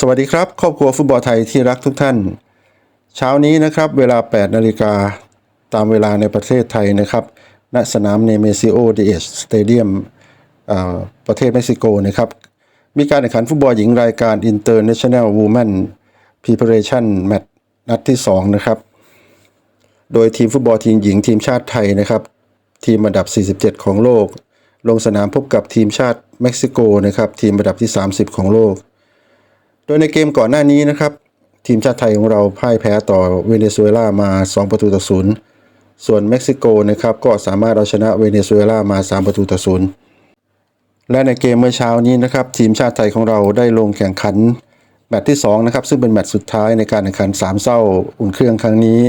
สวัสดีครับครอบครัวฟุตบอลไทยที่รักทุกท่าน เช้านี้นะครับเวลา 8 นาฬิกาตามเวลาในประเทศไทยนะครับณสนามเนเมซิโอเดเอชสเตเดียมประเทศเม็กซิโกนะครับ มีการแข่งขันฟุตบอลหญิงรายการ International Women Preparation Match นัดที่ 2 นะครับ โดยทีมฟุตบอลทีมหญิงทีมชาติไทยนะครับ ทีมอันดับ 47 ของโลก ลงสนามพบกับทีมชาติเม็กซิโกนะครับทีมอันดับที่ 30 ของโลก โดยในเกมก่อนหน้านี้นะครับ ทีมชาติไทยของเราพ่ายแพ้ต่อเวเนซุเอลามา 2 ประตูต่อศูนย์ส่วนเม็กซิโกนะครับก็สามารถเอาชนะเวเนซุเอลามา 3 ประตูต่อศูนย์และในเกมเมื่อเช้านี้นะครับทีมชาติไทยของเราได้ลงแข่งขันแมตช์ที่2นะครับซึ่งเป็นแมตช์สุดท้ายในการแข่งขันสามเศร้าอุ่นเครื่องครั้งนี้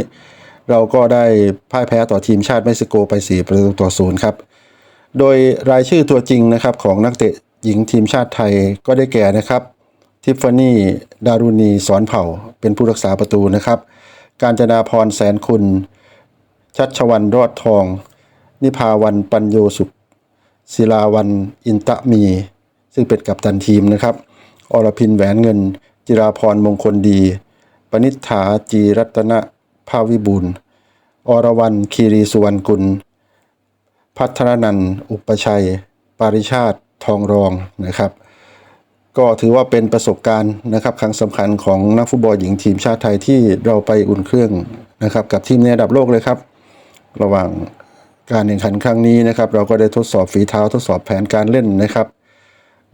เราก็ได้พ่ายแพ้ต่อทีมชาติเม็กซิโกไป 4 ประตูต่อศูนย์ครับโดยรายชื่อตัวจริงนะครับของนักเตะหญิงทีมชาติไทยก็ได้แก่นะครับ ทิฟฟานี่ดารุณีสอนเผ่าเป็นผู้รักษาประตูนะครับ การจนาพรแสนคุณ ชัชวันรอดทอง นิพาวันปัญโยสุขศิลาวันอินตะมี ซึ่งเป็นกัปตันทีมนะครับ อรพินแหวนเงิน จิราพรมงคลดีปนิษฐาจีรัตนภาวิบูลอรวรรณคีรีสุวรรณกุล พัฒนันท์อุปชัย ปาริชาติทองรองนะครับ ก็ถือว่าเป็นประสบการณ์นะครับครั้งสำคัญของนักฟุตบอลหญิงทีมชาติไทยที่เราไปอุ่นเครื่องนะครับ กับทีมในระดับโลกเลยครับ ระหว่างการแข่งขันครั้งนี้นะครับ เราก็ได้ทดสอบฝีเท้าทดสอบแผนการเล่นนะครับ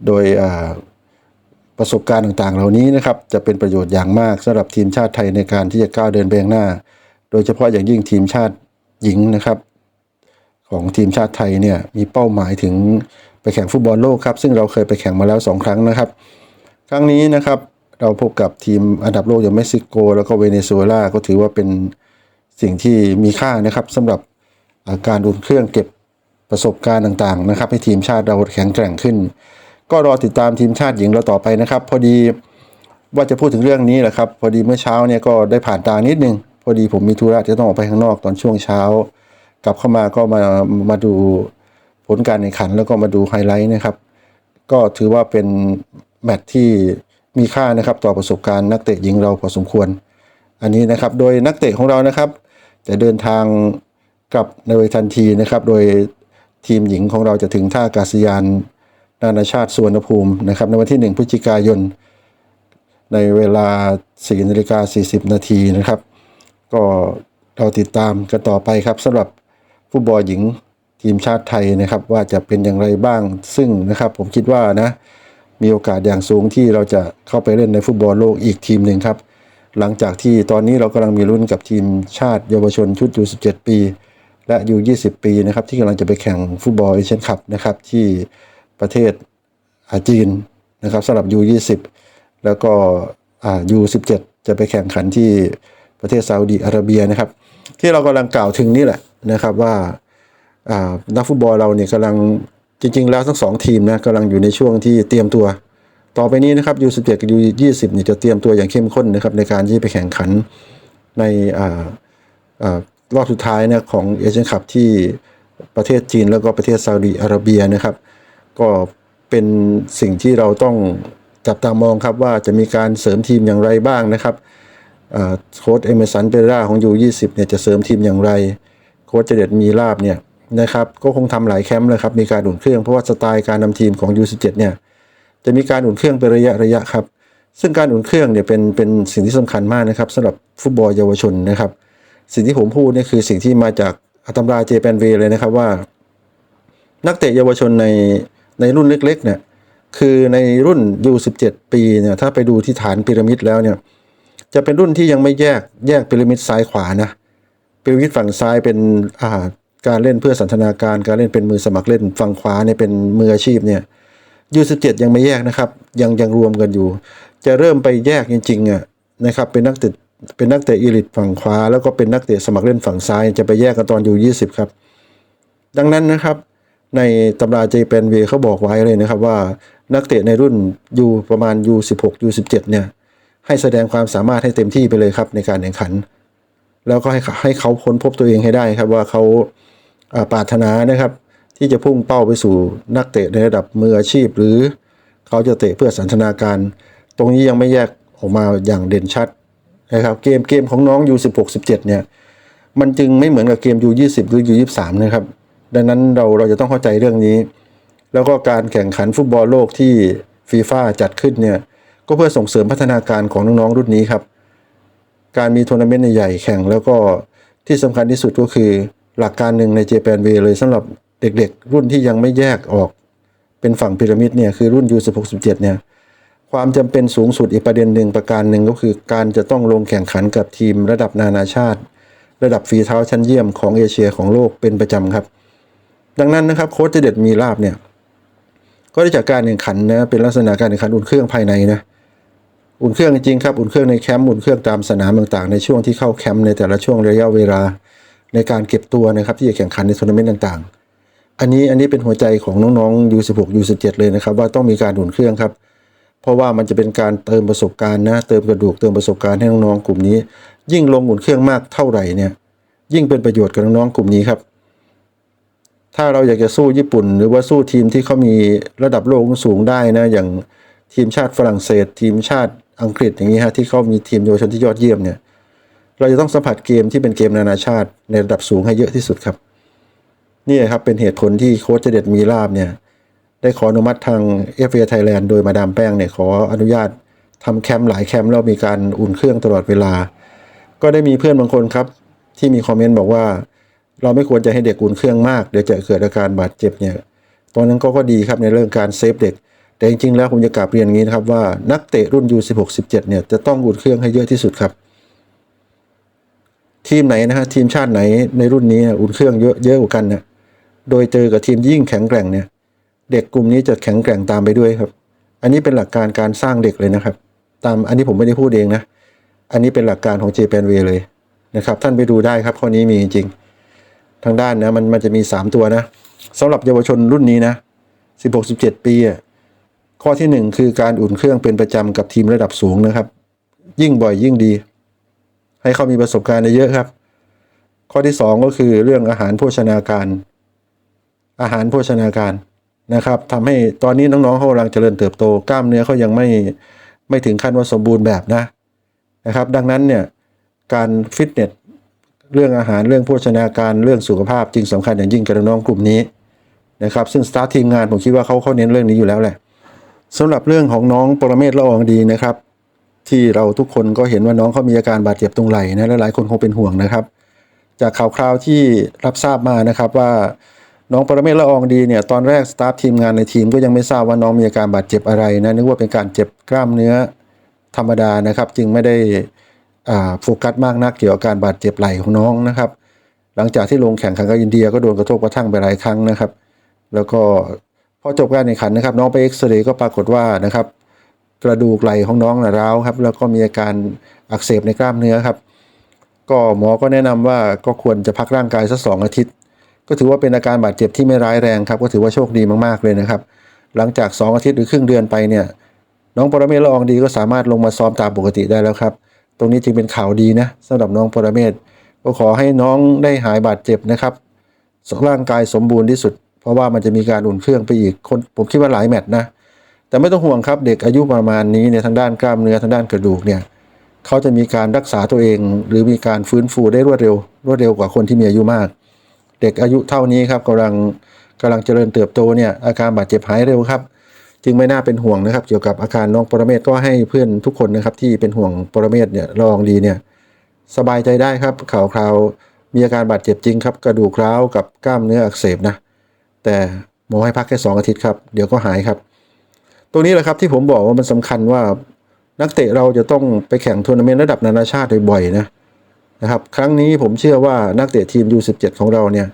โดยประสบการณ์ต่างๆ เหล่านี้นะครับ จะเป็นประโยชน์อย่างมากสำหรับทีมชาติไทยในการที่จะก้าวเดินไปข้างหน้า โดยเฉพาะอย่างยิ่งทีมชาติหญิงนะครับ ของทีมชาติไทยเนี่ยมีเป้าหมายถึง ไปแข่งฟุตบอลโลกครับซึ่งเราเคยไปแข่งมาแล้ว 2 ครั้งนะครับ ครั้งนี้นะครับเราพบกับทีมอันดับโลกอย่างเม็กซิโก แล้วก็เวเนซุเอลาก็ถือว่าเป็นสิ่งที่มีค่านะครับสำหรับาการอุ่นเครื่องเก็บประสบการณ์ต่างๆนะครับให้ทีมชาติเราแข็งแกร่งขึ้น ก็รอติดตามทีมชาติหญิงเราต่อไปนะครับ พอดีว่าจะพูดถึงเรื่องนี้แหละครับ พอดีเมื่อเช้าเนี่ยก็ได้ผ่านตานิดนึง พอดีผมมีธุระจะต้องออกไปข้างนอกตอนช่วงเช้า กลับเข้ามาก็มามาดู ผลการแข่งขันแล้วก็มาดูไฮไลท์นะครับ ก็ถือว่าเป็นแมตช์ที่มีค่านะครับต่อประสบการณ์นักเตะหญิงเราพอสมควร อันนี้นะครับโดยนักเตะของเรานะครับ จะเดินทางกลับในเวทันทีนะครับ โดยทีมหญิงของเราจะถึงท่าอากาศยานนานาชาติสุวรรณภูมินะครับในวันที่ 1 พฤศจิกายน ในเวลา 4นาฬิกา40 นาทีนะครับ ก็เราติดตามกันต่อไปครับสำหรับฟุตบอลหญิง ทีมชาติไทยนะครับ ว่าจะเป็นอย่างไรบ้าง ซึ่งนะครับ ผมคิดว่านะ มีโอกาสอย่างสูงที่เราจะเข้าไปเล่นในฟุตบอลโลกอีกทีมหนึ่งครับ หลังจากที่ตอนนี้เรากำลังมีรุ่นกับทีมชาติเยาวชนชุดยู17 ปี และยู20 ปีนะครับที่กำลังจะไปแข่งฟุตบอลเอเชียนคัพนะครับที่ประเทศอาจีนนะครับสำหรับยู20 แล้วก็อ่ายู17 จะไปแข่งขันที่ประเทศซาอุดีอาระเบียนะครับ ที่เรากำลังกล่าวถึงนี่แหละนะครับว่า นักฟุตบอลเราเนี่ยกำลังจริง ๆ แล้วทั้งสองทีมนะกำลังอยู่ในช่วงที่เตรียมตัว ต่อไปนี้นะครับ U17 กับ U20 เนี่ยจะเตรียมตัวอย่างเข้มข้นนะครับในการที่ไปแข่งขันในรอบสุดท้ายนะของเอเชียนคัพที่ประเทศจีนแล้วก็ประเทศซาอุดีอาระเบียนะครับ ก็เป็นสิ่งที่เราต้องจับตามองครับว่าจะมีการเสริมทีมอย่างไรบ้างนะครับโค้ชเอเมสันเปรราของ U20 เนี่ยจะเสริมทีมอย่างไร โค้ชเจเด็ดมีลาบเนี่ย นะครับ ก็คงทำหลายแคมป์เลยครับ มีการอุ่นเครื่องเพราะว่าสไตล์การนำทีมของ U17 เนี่ยจะมีการอุ่นเครื่องเป็นระยะระยะครับ ซึ่งการอุ่นเครื่องเนี่ยเป็นเป็นสิ่งที่สำคัญมากนะครับสำหรับฟุตบอลเยาวชนนะครับ สิ่งที่ผมพูดเนี่ยคือสิ่งที่มาจากอัตำราเจแปนเวเลยนะครับว่า นักเตะเยาวชนในในรุ่นเล็กๆเนี่ยคือในรุ่น U17 ปีเนี่ยถ้าไปดูที่ฐานพีระมิดแล้วเนี่ยจะเป็นรุ่นที่ยังไม่แยกแยกพีระมิดซ้ายขวานะพีระมิดฝั่งซ้ายเป็นอ่า การเล่นเพื่อสันทนาการการเล่นเป็นมือสมัครเล่นฝั่งขวาเนี่ยเป็นมืออาชีพเนี่ย U17 ยังไม่แยกนะครับ ยังยังรวมกันอยู่ จะเริ่มไปแยกจริงๆอะนะครับเป็นนักเตะเป็นนักเตะอีลิตฝั่งขวา แล้วก็เป็นนักเตะสมัครเล่นฝั่งซ้าย จะไปแยกกันตอน U20 ครับ ดังนั้นนะครับ ในตำราเจแปนเวเขาบอกไว้เลยนะครับว่านักเตะในรุ่น U ประมาณ U16 U17 เจ็ดเนี่ยให้แสดงความสามารถให้เต็มที่ไปเลยครับในการแข่งขัน แล้วก็ให้ให้เขาค้นพบตัวเองให้ได้ครับว่าเขา ปรารถนานะครับ ที่จะพุ่งเป้าไปสู่นักเตะในระดับมืออาชีพ หรือเขาจะเตะเพื่อสันทนาการ ตรงนี้ยังไม่แยกออกมาอย่างเด่นชัดนะครับเกมเกมของน้อง U16 17เนี่ยมันจึงไม่เหมือนกับเกม U20 หรือ U23 นะครับ ดังนั้นเราเราจะต้องเข้าใจเรื่องนี้ แล้วก็การแข่งขันฟุตบอลโลกที่ฟีฟ่าจัดขึ้นเนี่ยก็เพื่อส่งเสริมพัฒนาการของน้องๆรุ่นนี้ครับ การมีทัวร์นาเมนต์ใหญ่ๆแข่งแล้วก็ที่สำคัญที่สุดก็คือ หลักการหนึ่งในเจแปนเวเลยสำหรับเด็กๆ รุ่นที่ยังไม่แยกออกเป็นฝั่งพีระมิดเนี่ยคือรุ่น U16 17เนี่ยความจำเป็นสูงสุดอีกประเด็นหนึ่งประการหนึ่งก็คือการจะต้องลงแข่งขันกับทีมระดับนานาชาติ ระดับฝีเท้าชั้นเยี่ยมของเอเชียของโลกเป็นประจำครับ ดังนั้นนะครับโค้ชเจเด็ดมีลาบเนี่ยก็ได้จากการแข่งขันนะเป็นลักษณะการแข่งขันอุ่นเครื่องภายในนะอุ่นเครื่องจริงครับอุ่นเครื่องในแคมป์อุ่นเครื่องตามสนามต่างๆ ในช่วงที่เข้าแคมป์ในแต่ละช่วงระยะเวลา ในการเก็บตัวนะครับที่จะแข่งขันในทัวร์นาเมนต์ต่างๆ อันนี้อันนี้เป็นหัวใจของน้องๆ U16 U17 เลยนะครับว่าต้องมีการอุ่นเครื่องครับ เพราะว่ามันจะเป็นการเติมประสบการณ์นะเติมกระดูกเติมประสบการณ์ให้น้องๆกลุ่มนี้ ยิ่งลงอุ่นเครื่องมากเท่าไหร่เนี่ยยิ่งเป็นประโยชน์กับน้องๆกลุ่มนี้ครับ ถ้าเราอยากจะสู้ญี่ปุ่น หรือว่าสู้ทีมที่เขามีระดับโลกสูงได้นะอย่างทีมชาติฝรั่งเศส ทีมชาติอังกฤษอย่างนี้ฮะที่เขามีทีมเยาวชนที่ยอดเยี่ยมเนี่ย เราจะต้องสัมผัสเกมที่เป็นเกมนานาชาติในระดับสูงให้เยอะที่สุดครับนี่ครับเป็นเหตุผลที่โค้ชเจเด็ดมีลาบเนี่ยได้ขออนุมัติทาง f อ a Thailand โดยมาดามแป้งเนี่ยขออนุญาตทำแคมป์หลายแคมป์แล้วมีการอุ่นเครื่องตลอดเวลา ก็ได้มีเพื่อนบางคนครับ ที่มีคอมเมนต์บอกว่า เราไม่ควรจะให้เด็กอุ่นเครื่องมากเดี๋ยวจะเกิดอาการบาดเจ็บเนี่ยตอนนั้นก็ก็ดีครับในเรื่องการเซฟเด็ก แต่จริงๆแล้วผมจะกลับเรียนอย่างนี้นะครับว่านักเตะรุ่น U16 17เนี่ยจะต้องอุ่นเครื่องให้เยอะที่สุดครับ ทีมไหนนะฮะทีมชาติไหนในรุ่นนี้อุ่นเครื่องเยอะเยอะกว่ากันเนี่ยโดยเจอกับทีมยิ่งแข็งแกร่งเนี่ย เด็กกลุ่มนี้จะแข็งแกร่งตามไปด้วยครับ อันนี้เป็นหลักการการสร้างเด็กเลยนะครับ ตามอันนี้ผมไม่ได้พูดเองนะ อันนี้เป็นหลักการของเจแปนเวเลยนะครับ ท่านไปดูได้ครับข้อนี้มีจริง ทางด้านนะมันมันจะมี 3 ตัวนะสำหรับเยาวชนรุ่นนี้นะ 16 17 ปีอะข้อที่ 1 คือการอุ่นเครื่องเป็นประจำกับทีมระดับสูงนะครับ ยิ่งบ่อยยิ่งดี ให้เขามีประสบการณ์เยอะครับ ข้อที่ 2 ก็คือเรื่องอาหารโภชนาการ อาหารโภชนาการนะครับทำให้ตอนนี้น้องๆเขากำลังเจริญเติบโต กล้ามเนื้อเขายังไม่ไม่ถึงขั้นว่าสมบูรณ์แบบนะนะครับ ดังนั้นเนี่ยการฟิตเนสเรื่องอาหารเรื่องโภชนาการเรื่องสุขภาพจึงสำคัญอย่างยิ่งกับน้องกลุ่มนี้นะครับซึ่งสตาฟทีมงานผมคิดว่าเขาเขาเน้นเรื่องนี้อยู่แล้วแหละสำหรับเรื่องของน้องปรเมศละอองดีนะครับ ที่เราทุกคนก็เห็นว่าน้องเขามีอาการบาดเจ็บตรงไหล่นะและหลายคนคงเป็นห่วงนะครับ จากข่าวคราวที่รับทราบมานะครับว่าน้องปรเมศละอองดีเนี่ยตอนแรกสตาฟทีมงานในทีมก็ยังไม่ทราบว่าน้องมีอาการบาดเจ็บอะไรนะนึกว่าเป็นการเจ็บกล้ามเนื้อธรรมดานะครับ จึงไม่ได้โฟกัสมากนักเกี่ยวกับการบาดเจ็บไหล่ของน้องนะครับ หลังจากที่ลงแข่งขันกับอินเดียก็โดนกระทบกระทั่งไปหลายครั้งนะครับ แล้วก็พอจบการแข่งขันนะครับ น้องไปเอ็กซเรย์ก็ปรากฏว่านะครับ กระดูกไหล่ของน้องนะร้าวครับ แล้วก็มีอาการอักเสบในกล้ามเนื้อครับ ก็หมอก็แนะนำว่าก็ควรจะพักร่างกายสักสองอาทิตย์ ก็ถือว่าเป็นอาการบาดเจ็บที่ไม่ร้ายแรงครับ ก็ถือว่าโชคดีมากๆเลยนะครับ หลังจาก 2 อาทิตย์หรือครึ่งเดือนไปเนี่ย น้องปรเมศละอองดีก็สามารถลงมาซ้อมตามปกติได้แล้วครับ ตรงนี้จึงเป็นข่าวดีนะสำหรับน้องปรเมศก็ขอให้น้องได้หายบาดเจ็บนะครับร่างกายสมบูรณ์ที่สุด เพราะว่ามันจะมีการอุ่นเครื่องไปอีกคนผมคิดว่าหลายแมตช์นะ แต่ไม่ต้องห่วงครับเด็กอายุประมาณนี้เนี่ยทางด้านกล้ามเนื้อทางด้านกระดูกเนี่ยเขาจะมีการรักษาตัวเอง หรือมีการฟื้นฟูได้รวดเร็ว รวดเร็วกว่าคนที่มีอายุมาก เด็กอายุเท่านี้ครับกำลังกำลังเจริญเติบโตเนี่ยอาการบาดเจ็บหายเร็วครับ จึงไม่น่าเป็นห่วงนะครับ เกี่ยวกับอาการน้องปรเมศก็ให้เพื่อนทุกคนนะครับที่เป็นห่วงปรเมศเนี่ยลองดีเนี่ยสบายใจได้ครับข่าวคราวมีอาการบาดเจ็บจริงครับ กระดูกร้าวกับกล้ามเนื้ออักเสบนะแต่หมอให้พักแค่สองอาทิตย์ครับ เดี๋ยวก็หายครับ ตรงนี้แหละครับที่ผมบอกว่ามันสำคัญว่านักเตะเราจะต้องไปแข่งทัวร์นาเมนต์ระดับนานาชาติบ่อยๆนะนะครับ ครั้งนี้ผมเชื่อว่านักเตะทีม U17 ของเราเนี่ย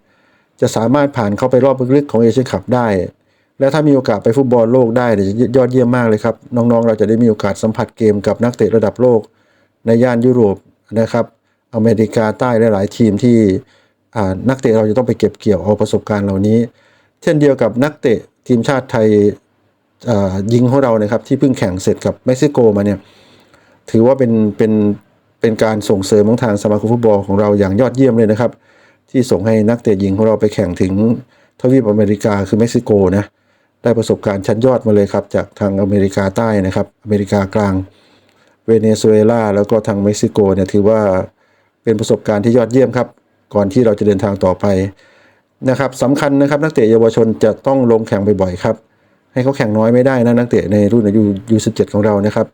จะสามารถผ่านเข้าไปรอบลึกของเอเชียนคัพได้ และถ้ามีโอกาสไปฟุตบอลโลกได้เนี่ยจะยอดเยี่ยมมากเลยครับ น้องๆ เราจะได้มีโอกาสสัมผัสเกมกับนักเตะระดับโลก ในย่านยุโรปนะครับ อเมริกาใต้หลายๆทีมที่นักเตะเราจะต้องไปเก็บเกี่ยวเอาประสบการณ์เหล่านี้ เช่นเดียวกับนักเตะทีมชาติไทย ยิงของเรานะครับที่เพิ่งแข่งเสร็จกับเม็กซิโกมาเนี่ยถือว่าเป็นเป็นเป็นการส่งเสริมของทางสมาคมฟุตบอลของเราอย่างยอดเยี่ยมเลยนะครับ ที่ส่งให้นักเตะหญิงของเราไปแข่งถึงทวีปอเมริกาคือเม็กซิโกนะได้ประสบการณ์ชั้นยอดมาเลยครับ จากทางอเมริกาใต้นะครับ อเมริกากลางเวเนซุเอลาแล้วก็ทางเม็กซิโกเนี่ยถือว่าเป็นประสบการณ์ที่ยอดเยี่ยมครับ ก่อนที่เราจะเดินทางต่อไปนะครับสำคัญนะครับนักเตะเยาวชนจะต้องลงแข่งบ่อยๆครับ ให้เขาแข่งน้อยไม่ได้นะนักเตะในรุ่นอายุยู17ของเรานะครับ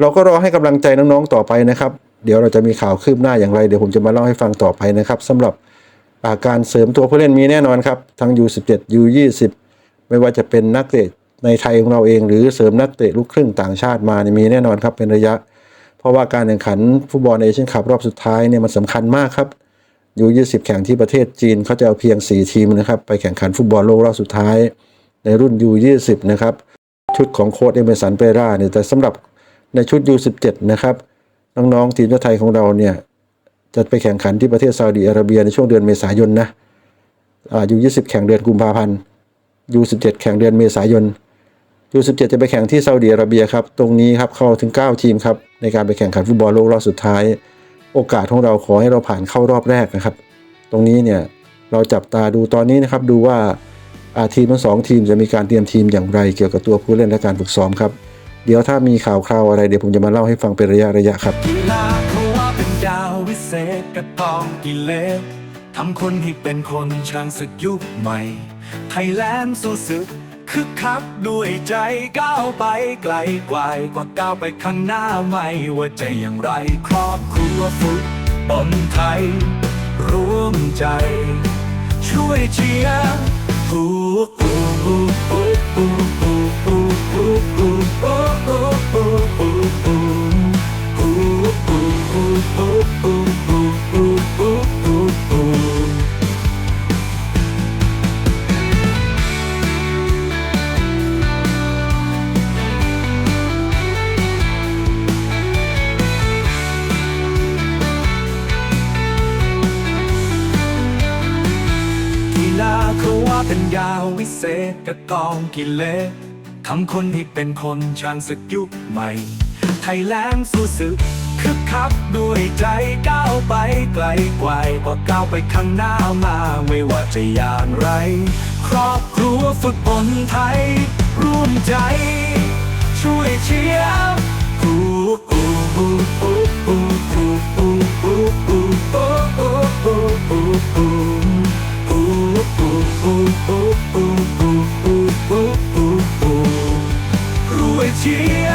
เราก็รอให้กำลังใจน้องๆต่อไปนะครับ เดี๋ยวเราจะมีข่าวคืบหน้าอย่างไร เดี๋ยวผมจะมาเล่าให้ฟังต่อไปนะครับสำหรับอาการเสริมตัวผู้เล่นมีแน่นอนครับ ทั้ง U17 U20 ไม่ว่าจะเป็นนักเตะในไทยของเราเอง หรือเสริมนักเตะลูกครึ่งต่างชาติมาเนี่ยมีแน่นอนครับเป็นระยะ เพราะว่าการแข่งขันฟุตบอลเอเชียนคัพรอบสุดท้ายเนี่ยมันสำคัญมากครับยู20 แข่งที่ประเทศจีนเขาจะเอาเพียง 4 ทีมนะครับ ไปแข่งขันฟุตบอลโลกรอบสุดท้าย ในรุ่น U20 นะครับ ชุดของโค้ชเอเมสันเปราเนี่ยแต่สำหรับในชุด U17 นะครับน้องๆทีมชาติไทยของเราเนี่ยจะไปแข่งขันที่ประเทศซาอุดิอาระเบียในช่วงเดือนเมษายนนะอ่า U20 แข่งเดือนกุมภาพันธ์ U17 แข่งเดือนเมษายน U17 จะไปแข่งที่ซาอุดิอาระเบียครับตรงนี้ครับเข้าถึง 9 ทีมครับในการไปแข่งขันฟุตบอลโลกรอบสุดท้าย โอกาสของเราขอให้เราผ่านเข้ารอบแรกนะครับ ตรงนี้เนี่ยเราจับตาดูตอนนี้นะครับดูว่า ทีมทั้งสองทีมจะมีการเตรียมทีมอย่างไรเกี่ยวกับตัวผู้เล่นและการฝึกซ้อมครับ เดี๋ยวถ้ามีข่าวคราวอะไรเดี๋ยวผมจะมาเล่าให้ฟังเป็นระยะระยะครับกีฬาเขาว่าเป็นดาววิเศษกระตองกิเลสทำคนให้เป็นคนช่างศึกยุคใหม่ ไทยแลนด์สู้ศึกคึกคักด้วยใจก้าวไปไกลกว่ากว่าก้าวไปข้างหน้าไม่ว่าจะอย่างไรครอบครัวฟุตบอลไทย ร่วมใจ ช่วยเชียร์ oh, oh. เป็นยาวิเศษกระกองกิเลสทำคนให้เป็นคนชาญศึกยุคใหม่ ไทยแลนด์สู้ศึกคึกคักด้วยใจก้าวไปไกลกว่ากว่าก้าวไปข้างหน้ามาไม่ว่าจะอย่างไร ครอบครัวฟุตบอลไทย ร่วมใจ ช่วยเชียร์ผู้อู้ Jesus.